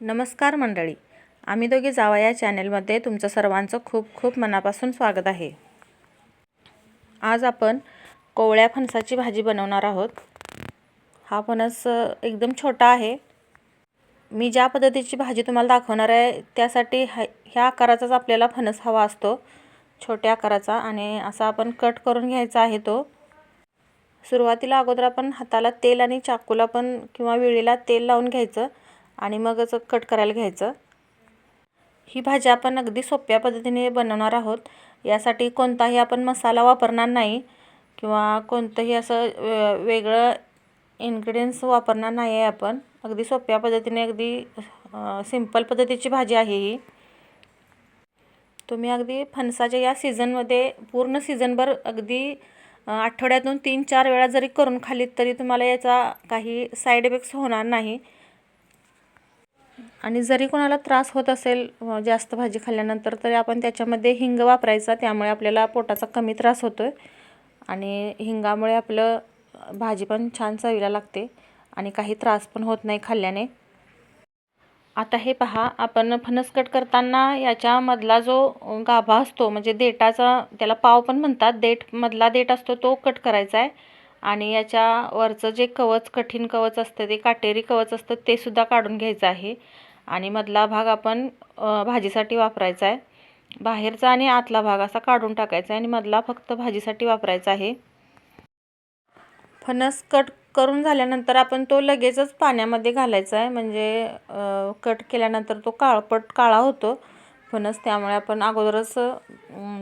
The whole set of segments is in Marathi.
नमस्कार मंडळी. आम्ही दोघे जावा या चॅनेलमध्ये तुमचं सर्वांचं खूप खूप मनापासून स्वागत आहे. आज आपण कोवळ्या फणसाची भाजी बनवणार आहोत. हा फणस एकदम छोटा आहे. मी ज्या पद्धतीची भाजी तुम्हाला दाखवणार आहे त्यासाठी हा ह्या आकाराचाच आपल्याला फणस हवा असतो. छोट्या आकाराचा आणि असा आपण कट करून घ्यायचा आहे तो. सुरुवातीला अगोदर आपण हाताला तेल आणि चाकूला पण किंवा विळीला तेल लावून घ्यायचं. आणि मगच कट करायला घ्यायचं. ही भाजी आपण अगदी सोप्या पद्धतीने बनवणार आहोत. यासाठी कोणताही आपण मसाला वापरणार नाही किंवा कोणतंही असं वेगळं इन्ग्रेडियंट्स वापरणार नाही आहे आपण. अगदी सोप्या पद्धतीने अगदी सिंपल पद्धतीची भाजी आहे ही. तुम्ही अगदी फणसाच्या या सीझनमध्ये पूर्ण सीझनभर अगदी आठवड्यातून तीन चार वेळा जरी करून खालीत तरी तुम्हाला याचा काही साईड इफेक्ट्स होणार नाही. आणि जरी कोणाला त्रास होत असेल जास्त भाजी खाल्ल्यानंतर तरी आपण त्याच्यामध्ये हिंग वापरायचा. त्यामुळे आपल्याला पोटाचा कमी त्रास होतो आहे आणि हिंगामुळे आपलं भाजी पण छान चवीला लागते आणि काही त्रास पण होत नाही खाल्ल्याने. आता हे पहा आपण फणस कट करताना याच्यामधला जो गाभा असतो म्हणजे देटाचा त्याला पाव पण म्हणतात. देठ मधला देठ असतो तो कट करायचा आहे. आणि याच्या वरचं जे कवच कठीण कवच असतं ते काटेरी कवच असतं ते सुद्धा काढून घ्यायचं आहे. आणि मधला भाग आपण भाजीसाठी वापरायचा आहे. बाहेरचा आणि आतला भाग असा काढून टाकायचा आहे आणि मधला फक्त भाजीसाठी वापरायचा आहे. फणस कट करून झाल्यानंतर आपण तो लगेचच पाण्यामध्ये घालायचा आहे. म्हणजे कट केल्यानंतर तो काळपट काळा होतो. फणस त्यामुळे आपण अगोदरच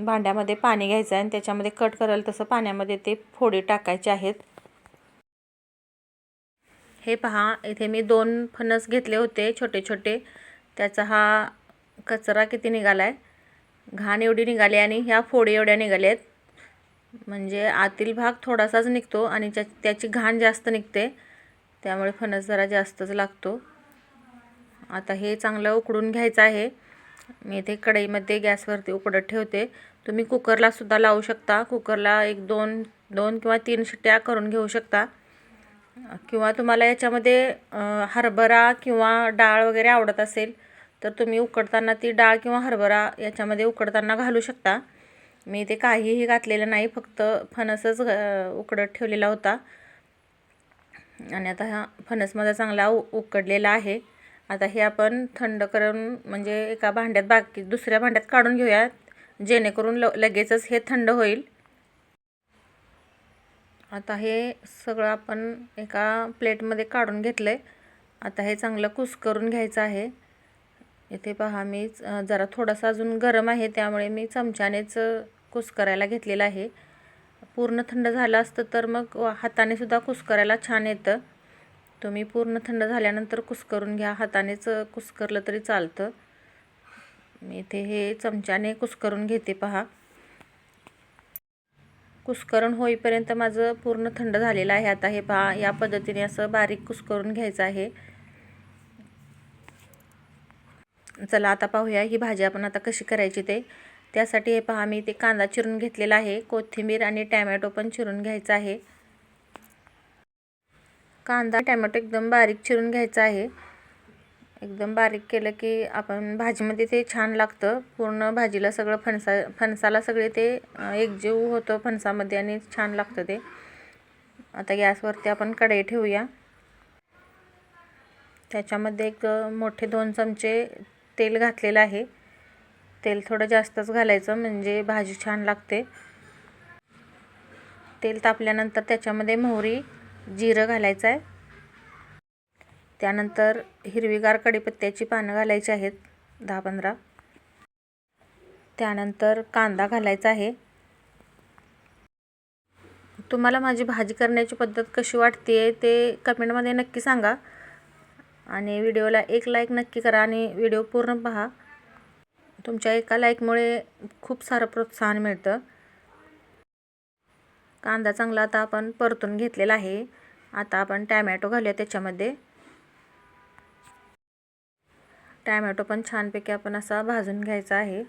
भांड्यामध्ये पाणी घ्यायचं आहे आणि त्याच्यामध्ये कट करायला तसं पाण्यामध्ये ते फोडी टाकायचे आहेत. हे पहा इथे मी दोन फणस घेतले होते छोटे छोटे त्याचा हा कचरा किती निघाला आहे घाण एवढी निघाली आणि ह्या फोडी एवढ्या निघाल्या आहेत म्हणजे आतील भाग थोडासाच निघतो आणि त्या त्याची घाण जास्त निघते. त्यामुळे फणस जरा जास्तच लागतो. आता हे चांगलं उकडून घ्यायचं आहे. मी इथे कढईमध्ये गॅसवरती उकडत ठेवते. तुम्ही कुकरलासुद्धा लावू शकता. कुकरला एक दोन दोन किंवा तीन शिट्ट्या करून घेऊ शकता. किंवा तुम्हाला याच्यामध्ये हरभरा किंवा डाळ वगैरे आवडत असेल तर तुम्ही उकडताना ती डाळ किंवा हरभरा याच्यामध्ये उकडताना घालू शकता. मी इथे काहीही घातलेलं नाही फक्त फणसच उकडत ठेवलेला होता. आणि आता हा फणस माझा चांगला उ उकडलेला आहे. आता हे आपण थंड करून म्हणजे एका भांड्यात बाकी दुसऱ्या भांड्यात काढून घेऊयात. जेणेकरून ल लगेचच हे थंड होईल. आता हे सगळं आपण एका प्लेटमध्ये काढून घेतलं आहे आता हे चांगलं कुस्करून घ्यायचं आहे. इथे पहा मी जरा थोडासा अजून गरम आहे त्यामुळे मी चमच्यानेच कुस्करायला घेतलेलं आहे. पूर्ण थंड झालं असतं तर मग हाताने सुद्धा कुस्करायला छान येतं. तुम्ही पूर्ण थंड झाल्यानंतर कुस्करून घ्या हातानेच कुस्करलं तरी चालतं. मी इथे हे चमच्याने कुस्करून घेते पहा. कुस्करण होईपर्यंत माझं पूर्ण थंड झालेलं आहे आता हे पहा. या पद्धतीने असं बारीक कुस्करून घ्यायचं आहे. चला आता पाहूया ही भाजी आपण आता कशी करायची ते. त्यासाठी हे पहा मी ते कांदा चिरून घेतलेला आहे. कोथिंबीर आणि टॅमॅटो पण चिरून घ्यायचा आहे. कांदा टॅमॅटो एकदम बारीक चिरून घ्यायचा आहे. एकदम बारीक केलं की आपण भाजीमध्ये ते छान लागतं. पूर्ण भाजीला सगळं फणसा फणसाला सगळे ते एकजीव होतं फणसामध्ये आणि छान लागतं ते. आता गॅसवरती आपण कढई ठेवूया. त्याच्यामध्ये एक मोठे दोन चमचे तेल घातलेलं आहे. तेल थोडं जास्तच घालायचं म्हणजे भाजी छान लागते. तेल तापल्यानंतर त्याच्यामध्ये मोहरी जिरं घालायचं आहे. त्यानंतर हिरवीगार कढीपत्त्याची पानं घालायची आहेत दहा पंधरा. त्यानंतर कांदा घालायचा आहे. तुम्हाला माझी भाजी करण्याची पद्धत कशी वाटते ते कमेंटमध्ये नक्की सांगा. आणि व्हिडिओला एक लाईक नक्की करा आणि व्हिडिओ पूर्ण पहा. तुमच्या एका लाईकमुळे खूप सारं प्रोत्साहन मिळतं. कांदा चांगला आता आपण परतून घेतलेला आहे. आता आपण टॅमॅटो घालूया त्याच्यामध्ये. टॅमॅटो पण छानपैकी आपण असा भाजून घ्यायचा आहे.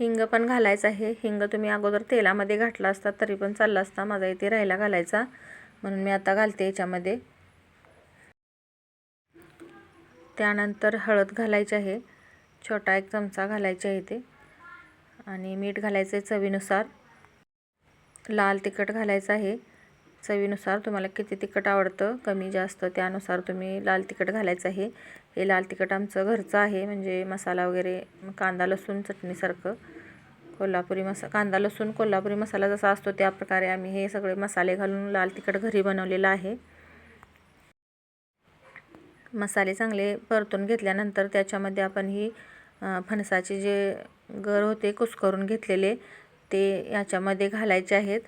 हिंग पण घालायचं आहे. हिंग तुम्ही अगोदर तेलामध्ये घातला असता तरी पण चालला असता. माझा इथे राहायला घालायचा. म्हणून मी आता घालते याच्यामध्ये. त्यानंतर हळद घालायची आहे. छोटा एक चमचा घालायचा आहे ते आणि मीठ घालायचं आहे चवीनुसार. लाल तिखट घालायचं आहे. चवीनुसार तुम्हाला किती तिखट आवडतं कमी जास्त त्यानुसार तुम्ही लाल तिखट घालायचं आहे. हे लाल तिखट आमचं घरचं आहे म्हणजे मसाला वगैरे कांदा लसूण चटणीसारखं. कोल्हापुरी मसा कांदा लसूण कोल्हापुरी मसाला जसा असतो त्या प्रकारे आम्ही हे सगळे मसाले घालून लाल तिखट घरी बनवलेलं आहे. मसाले चांगले परतून घेतल्यानंतर त्याच्यामध्ये आपण ही फणसाचे जे गर होते कुस्करून घेतलेले ते याच्यामध्ये घालायचे आहेत.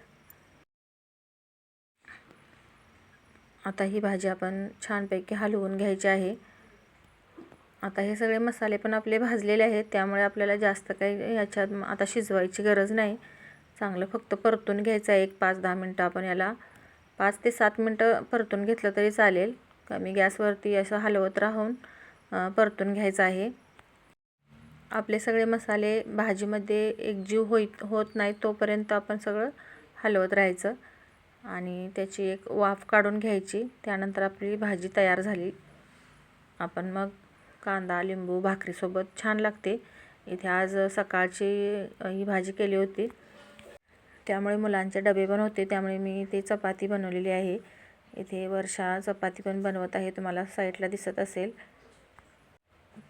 आता ही भाजी आपण छानपैकी हलवून घ्यायची आहे. आता हे सगळे मसाले पण आपले भाजलेले आहेत त्यामुळे आपल्याला जास्त काही याच्यात आता शिजवायची गरज नाही. चांगलं फक्त परतून घ्यायचं आहे एक पाच दहा मिनटं आपण याला पाच ते सात मिनटं परतून घेतलं तरी चालेल. कमी गॅसवरती असं हलवत राहून परतून घ्यायचं आहे. आपले सगळे मसाले भाजीमध्ये एकजीव होईत होत नाही तोपर्यंत आपण सगळं हलवत राहायचं. आणि त्याची एक वाफ काढून घ्यायची. त्यानंतर आपली भाजी तयार झाली. आपण मग कांदा लिंबू भाकरीसोबत छान लागते. इथे आज सकाळची ही भाजी केली होती. त्यामुळे मुलांचे डबे पण होते. त्यामुळे मी ते चपाती बनवलेली आहे. इथे वर्षा चपाती पण बनवत आहे. तुम्हाला साईडला दिसत असेल.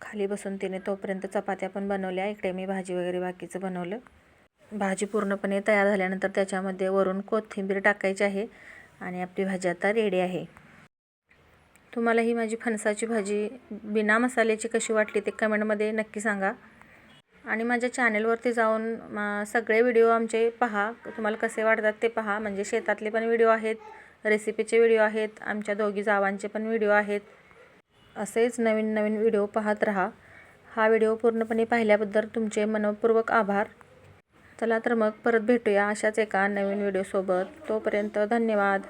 खाली बसून तिने तोपर्यंत चपात्या पण बनवल्या. इकडे मी भाजी वगैरे बाकीचं बनवलं. भाजी पूर्णपणे तयार झाल्यानंतर त्याच्यामध्ये वरून कोथिंबीर टाकायची आहे आणि आपली भाजी आता रेडी आहे. तुम्हाला ही माझी फणसाची भाजी बिना मसाल्याची कशी वाटली ते कमेंटमध्ये नक्की सांगा. आणि माझ्या चॅनेलवरती जाऊन सगळे व्हिडिओ आमचे पहा. तुम्हाला कसे वाटतात ते पहा. म्हणजे शेतातले पण व्हिडिओ आहेत रेसिपीचे व्हिडिओ आहेत आमच्या दोघी जावांचे पण व्हिडिओ आहेत. असेच नवीन नवीन व्हिडिओ पाहत राहा. हा व्हिडिओ पूर्णपणे पाहिल्याबद्दल तुमचे मनपूर्वक आभार. चला तर मग परत भेटूया अशाच एका नवीन व्हिडिओसोबत तोपर्यंत धन्यवाद.